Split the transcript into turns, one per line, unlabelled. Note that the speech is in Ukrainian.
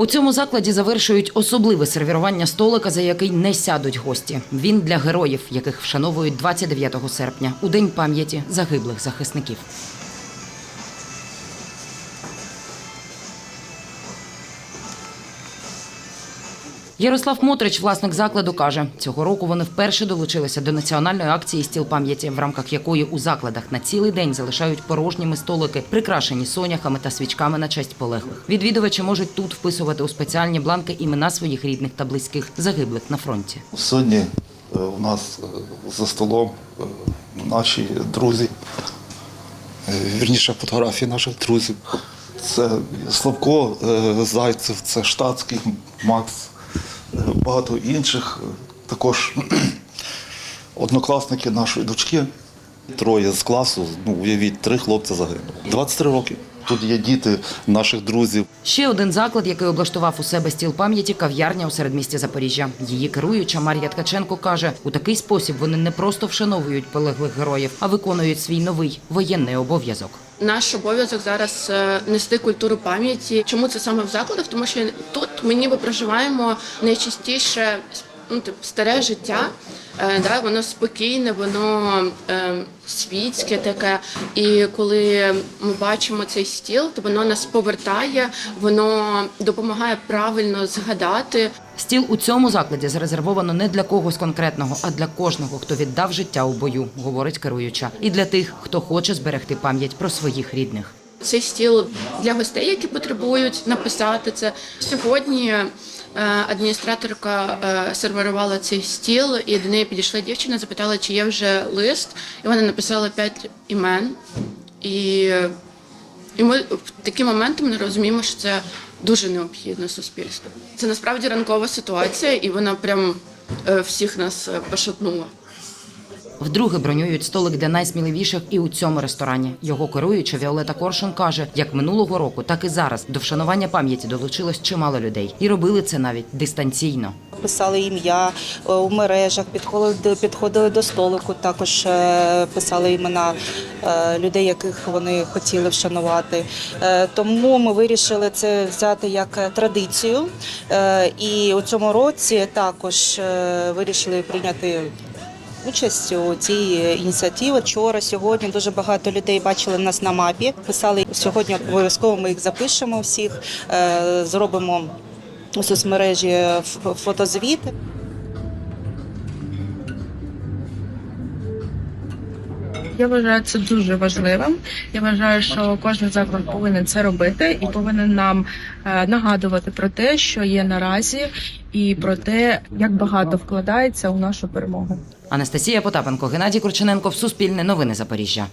У цьому закладі завершують особливе сервірування столика, за який не сядуть гості. Він для героїв, яких вшановують 29 серпня у день пам'яті загиблих захисників. Ярослав Мотрич, власник закладу, каже, цього року вони вперше долучилися до національної акції Стіл пам'яті, в рамках якої у закладах на цілий день залишають порожніми столики, прикрашені соняхами та свічками на честь полеглих. Відвідувачі можуть тут вписувати у спеціальні бланки імена своїх рідних та близьких загиблих на фронті.
Сьогодні е, у нас е, за столом е, наші друзі, вірніше фотографії наших друзів. Це Славко Зайцев, це Штатський Макс, багато інших. Також однокласники нашої дочки. Троє з класу, ну уявіть, три хлопці загинули. 23 роки. Тут є діти наших друзів.
Ще один заклад, який облаштував у себе стіл пам'яті, кав'ярня у середмісті Запоріжжя. Її керуюча Мар'я Ткаченко каже, у такий спосіб вони не просто вшановують полеглих героїв, а виконують свій новий воєнний обов'язок.
Наш обов'язок зараз е, нести культуру пам'яті. Чому це саме в закладах? Тому що тут ми ніби проживаємо найчастіше ну, типу, старе життя. Е, да, воно спокійне, воно е, світське таке. І коли ми бачимо цей стіл, то воно нас повертає, воно допомагає правильно згадати.
Стіл у цьому закладі зарезервовано не для когось конкретного, а для кожного, хто віддав життя у бою, говорить керуюча, і для тих, хто хоче зберегти пам'ять про своїх рідних.
Цей стіл для гостей, які потребують написати це. Сьогодні адміністраторка серверувала цей стіл, і до неї підійшла дівчина, запитала, чи є вже лист, і вона написала п'ять імен. І, і ми в такі моменти ми розуміємо, що це дуже необхідно суспільству. Це насправді ранкова ситуація, і вона прям е, всіх нас е, пошатнула.
Вдруге бронюють столик для найсміливіших і у цьому ресторані. Його керуюча Віолета Коршун каже, як минулого року, так і зараз до вшанування пам'яті долучилось чимало людей, і робили це навіть дистанційно.
Писали ім'я е, у мережах, підходили підходили до столику, також е, писали імена е, людей, яких вони хотіли вшанувати. Тому ми вирішили це взяти як традицію. І у цьому році також вирішили прийняти. Участь у цій ініціативі вчора, сьогодні дуже багато людей бачили нас на мапі. Писали сьогодні. Обов'язково ми їх запишемо всіх, е, зробимо у соцмережі фотозвіт.
Я вважаю це дуже важливим. Я вважаю, що кожен заклад повинен це робити і повинен нам е, нагадувати про те, що є наразі, і про те, як багато вкладається у нашу перемогу.
Анастасія Потапенко, Геннадій Курчененко, Суспільне новини Запоріжжя.